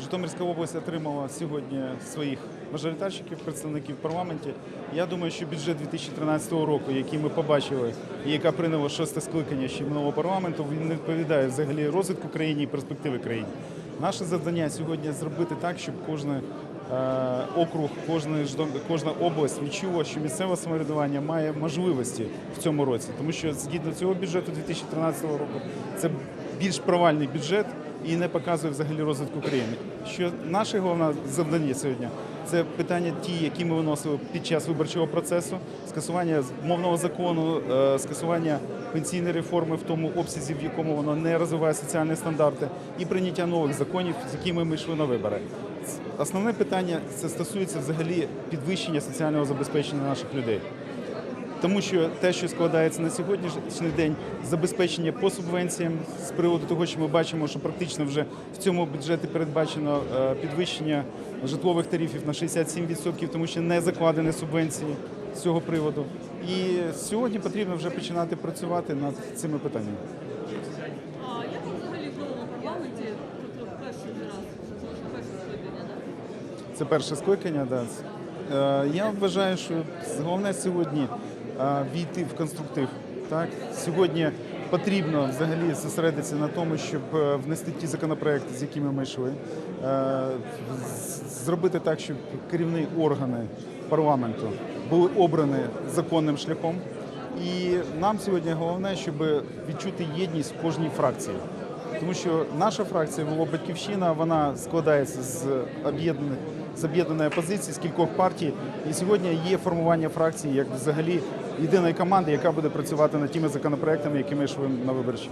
Житомирська область отримала сьогодні своїх мажоритарщиків, представників в парламенті. Я думаю, що бюджет 2013 року, який ми побачили, і яка прийняло шосте скликання ще минулого парламенту, він не відповідає взагалі розвитку країни і перспективи країни. Наше завдання сьогодні зробити так, щоб кожен е, округ, кожна область відчула, що місцеве самоврядування має можливості в цьому році, тому що згідно цього бюджету 2013 року це більш провальний бюджет і не показує взагалі розвитку країни. Що наше головне завдання сьогодні це питання ті, які ми виносили під час виборчого процесу, скасування мовного закону, е, скасування пенсійної реформи в тому обсязі, в якому воно не розвиває соціальні стандарти, і прийняття нових законів, з якими ми йшли на вибори. Основне питання це стосується взагалі підвищення соціального забезпечення наших людей. Тому що те, що складається на сьогоднішній день, забезпечення по субвенціям з приводу того, що ми бачимо, що практично вже в цьому бюджеті передбачено е, підвищення житлових тарифів на 67%, тому що не закладені субвенції з цього приводу. І сьогодні потрібно вже починати працювати над цими питаннями. Це перше скликання, да? Е, Я вважаю, що головне сьогодні війти в конструктив. Так? Сьогодні потрібно взагалі зосередитися на тому, щоб е, внести ті законопроекти, з якими ми йшли, Е, зробити так, щоб керівні органи парламенту були обрані законним шляхом. І нам сьогодні головне, щоб відчути єдність в кожній фракції. Тому що наша фракція було Батьківщина вона складається з об'єднаних з об'єднаної опозиції, з кількох партій. І сьогодні є формування фракції як взагалі єдиної команди, яка буде працювати над тими законопроектами, які ми йшли на виборчі.